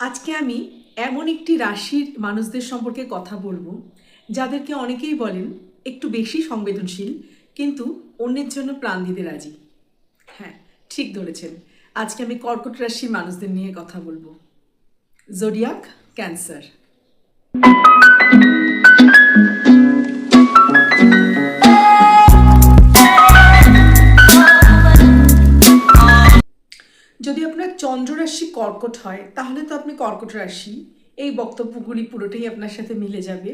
আজকে আমি এমন একটি রাশির মানুষদের সম্পর্কে কথা বলব, যাদেরকে অনেকেই বলেন একটু বেশি সংবেদনশীল, কিন্তু অন্যের জন্য প্রাণ দিতে রাজি। হ্যাঁ ঠিক ধরেছেন। আজকে আমি কর্কট রাশির মানুষদের নিয়ে কথা বলব। জোডিয়াক ক্যান্সার কর্কট হয়, তাহলে তো আপনি কর্কট রাশি। এই বক্তব্যগুলি পুরোটাই আপনার সাথে মিলে যাবে।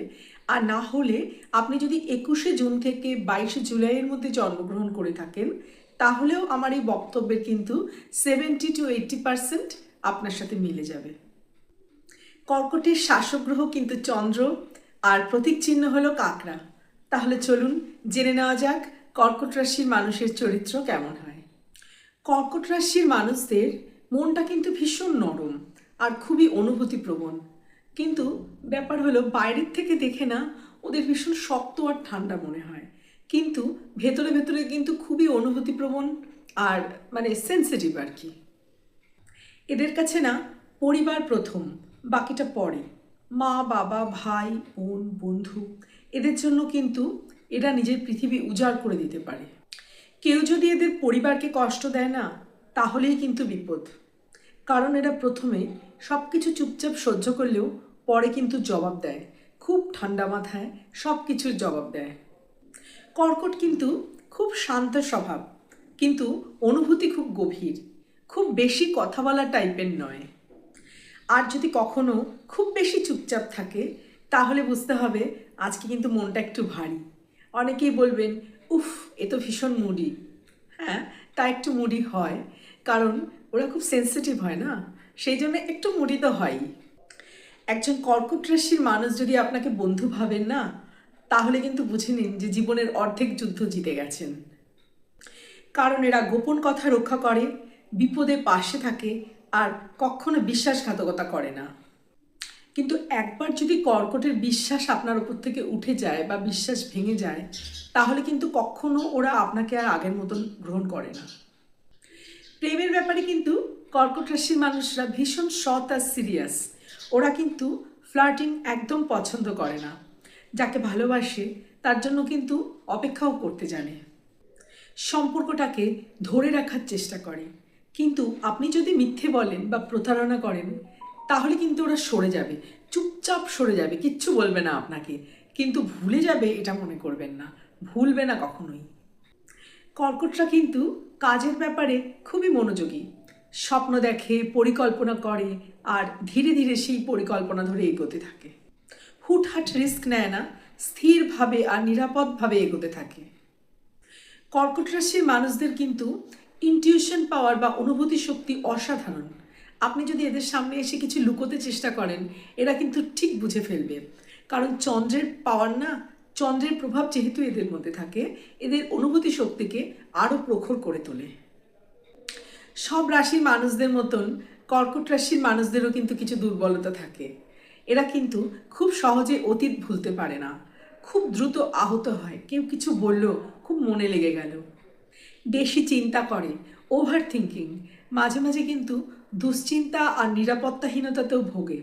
আর না হলে আপনি যদি একুশে জুন থেকে বাইশে জুলাইয়ের মধ্যে জন্মগ্রহণ করে থাকেন, তাহলেও আমার এই বক্তব্যের কিন্তু সেভেন্টি টু এইট্টি পারসেন্ট আপনার সাথে মিলে যাবে। কর্কটের শাসক গ্রহ কিন্তু চন্দ্র, আর প্রতীক চিহ্ন হলো কাকড়া। তাহলে চলুন জেনে নেওয়া যাক কর্কট রাশির মানুষের চরিত্র কেমন হয়। কর্কট রাশির মানুষদের মনটা কিন্তু ভীষণ নরম আর খুবই অনুভূতিপ্রবণ। কিন্তু ব্যাপার হলো বাইরের থেকে দেখে না ওদের ভীষণ শক্ত আর ঠান্ডা মনে হয়। কিন্তু ভেতরে ভেতরে কিন্তু খুবই অনুভূতিপ্রবণ আর মানে সেন্সিটিভ আর কি। এদের কাছে না পরিবার প্রথম, বাকিটা পরে। মা, বাবা, ভাই, বোন, বন্ধু, এদের জন্য কিন্তু এরা নিজের পৃথিবী উজাড় করে দিতে পারে। কেউ যদি এদের পরিবারকে কষ্ট দেয় না, তাহলেই কিন্তু বিপদ। কারণ এরা প্রথমে সব কিছু চুপচাপ সহ্য করলেও পরে কিন্তু জবাব দেয়। খুব ঠান্ডা মাথায় সব কিছুর জবাব দেয়। কর্কট কিন্তু খুব শান্ত স্বভাব, কিন্তু অনুভূতি খুব গভীর, খুব বেশি কথা বলা টাইপের নয়। আর যদি কখনো খুব বেশি চুপচাপ থাকে, তাহলে বুঝতে হবে আজকে কিন্তু মনটা একটু ভারী। অনেকেই বলবেন, উফ, এ তো ভীষণ মুডি। হ্যাঁ তা একটু মুডি হয়। কারণ ওরা খুব সেন্সিটিভ হয় না? সেই জন্য একটু মুডি তো হয়ই একজন কর্কট রাশির মানুষ যদি আপনাকে বন্ধু ভাবেন না, তাহলে কিন্তু বুঝে নিন যে জীবনের অর্ধেক যুদ্ধ জিতে গেছেন। কারণ এরা গোপন কথা রক্ষা করে, বিপদে পাশে থাকে, আর কখনো বিশ্বাসঘাতকতা করে না। কিন্তু একবার যদি কর্কটের বিশ্বাস আপনার উপর থেকে উঠে যায় বা বিশ্বাস ভেঙে যায়, তাহলে কিন্তু কখনো ওরা আপনাকে আর আগের মতন গ্রহণ করে না। প্রেমের ব্যাপারে কিন্তু কর্কট রাশির মানুষরা ভীষণ সৎ আর সিরিয়াস ওরা কিন্তু ফ্লার্টিং একদম পছন্দ করে না। যাকে ভালোবাসে, তার জন্য কিন্তু অপেক্ষাও করতে জানে। সম্পর্কটাকে ধরে রাখার চেষ্টা করে। কিন্তু আপনি যদি মিথ্যে বলেন বা প্রতারণা করেন, তাহলে কিন্তু ওরা সরে যাবে। চুপচাপ সরে যাবে, কিচ্ছু বলবে না আপনাকে। কিন্তু ভুলে যাবে এটা মনে করবেন না। ভুলবে না কখনোই। কর্কটরা কিন্তু কাজের ব্যাপারে খুবই মনোযোগী। স্বপ্ন দেখে, পরিকল্পনা করে আর ধীরে ধীরে সেই পরিকল্পনা ধরে এগোতে থাকে। হুটহাট রিস্ক নেয় না, স্থিরভাবে আর নিরাপদভাবে এগোতে থাকে। কর্কট রাশির মানুষদের কিন্তু ইনটিউশন পাওয়ার বা অনুভূতি শক্তি অসাধারণ। আপনি যদি এদের সামনে এসে কিছু লুকোতে চেষ্টা করেন, এরা কিন্তু ঠিক বুঝে ফেলবে। কারণ চন্দ্রের পাওয়ার না চন্দ্রের প্রভাব যেহেতু এদের মধ্যে থাকে, এদের অনুভূতি শক্তিকে আরও প্রখর করে তোলে। সব রাশির মানুষদের মতন কর্কট রাশির মানুষদেরও কিন্তু কিছু দুর্বলতা থাকে। এরা কিন্তু খুব সহজে অতীত ভুলতে পারে না। খুব দ্রুত আহত হয়। কেউ কিছু বলল, খুব মনে লেগে গেল। বেশি চিন্তা করে ওভার থিঙ্কিং মাঝে মাঝে কিন্তু দুশ্চিন্তা আর নিরাপত্তাহীনতাতেও ভোগে।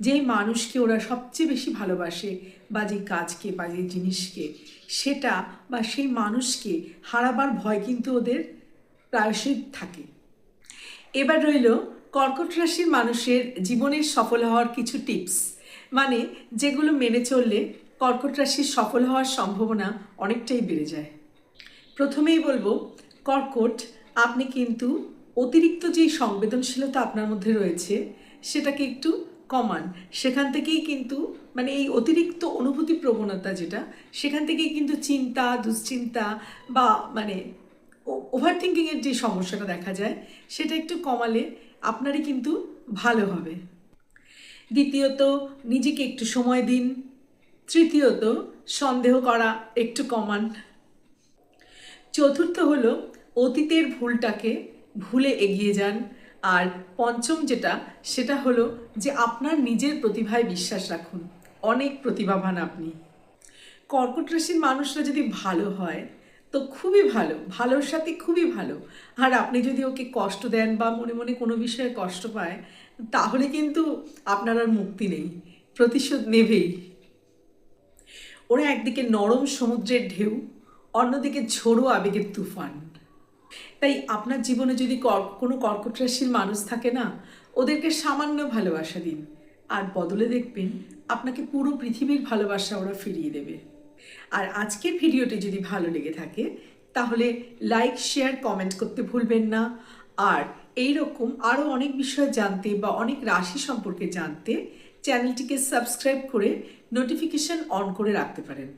যেই মানুষকে ওরা সবচেয়ে বেশি ভালোবাসে বা যে কাজকে বা যে জিনিসকে, সেটা বা সেই মানুষকে হারাবার ভয় কিন্তু ওদের প্রায়শই থাকে। এবার রইল কর্কট রাশির মানুষের জীবনের সফল হওয়ার কিছু টিপস। মানে যেগুলো মেনে চললে কর্কট রাশির সফল হওয়ার সম্ভাবনা অনেকটাই বেড়ে যায়। প্রথমেই বলব, কর্কট, আপনি কিন্তু অতিরিক্ত যেই সংবেদনশীলতা আপনার মধ্যে রয়েছে, সেটাকে একটু কমান সেখান থেকেই কিন্তু মানে এই অতিরিক্ত অনুভূতি প্রবণতা যেটা, সেখান থেকেই কিন্তু চিন্তা, দুশ্চিন্তা বা মানে ওভার থিঙ্কিংয়ের যে সমস্যাটা দেখা যায়, সেটা একটু কমালে আপনারই কিন্তু ভালো হবে। দ্বিতীয়ত, নিজেকে একটু সময় দিন। তৃতীয়ত, সন্দেহ করা একটু কমান। চতুর্থ হলো, অতীতের ভুলটাকে ভুলে এগিয়ে যান। আর পঞ্চম যেটা, সেটা হলো যে আপনার নিজের প্রতিভায় বিশ্বাস রাখুন। অনেক প্রতিভাবান আপনি। কর্কট রাশির মানুষরা যদি ভালো হয়, তো খুবই ভালো, ভালোর সাথে খুবই ভালো। আর আপনি যদি ওকে কষ্ট দেন বা মনে মনে কোনো বিষয়ে কষ্ট পায়, তাহলে কিন্তু আপনার আর মুক্তি নেই, প্রতিশোধ নেবেই। ওরা একদিকে নরম সমুদ্রের ঢেউ, অন্যদিকে ঝোড়ো আবেগের তুফান। তাই আপনার জীবনে যদি কোনো কর্কট রাশির মানুষ থাকে না, ওদেরকে সামান্য ভালোবাসা দিন। আর বদলে দেখবেন, আপনাকে পুরো পৃথিবীর ভালোবাসা ওরা ফিরিয়ে দেবে। আর আজকের ভিডিওটি যদি ভালো লেগে থাকে, তাহলে লাইক, শেয়ার, কমেন্ট করতে ভুলবেন না। আর এই রকম আরও অনেক বিষয় জানতে বা অনেক রাশি সম্পর্কে জানতে চ্যানেলটিকে সাবস্ক্রাইব করে নোটিফিকেশন অন করে রাখতে পারেন।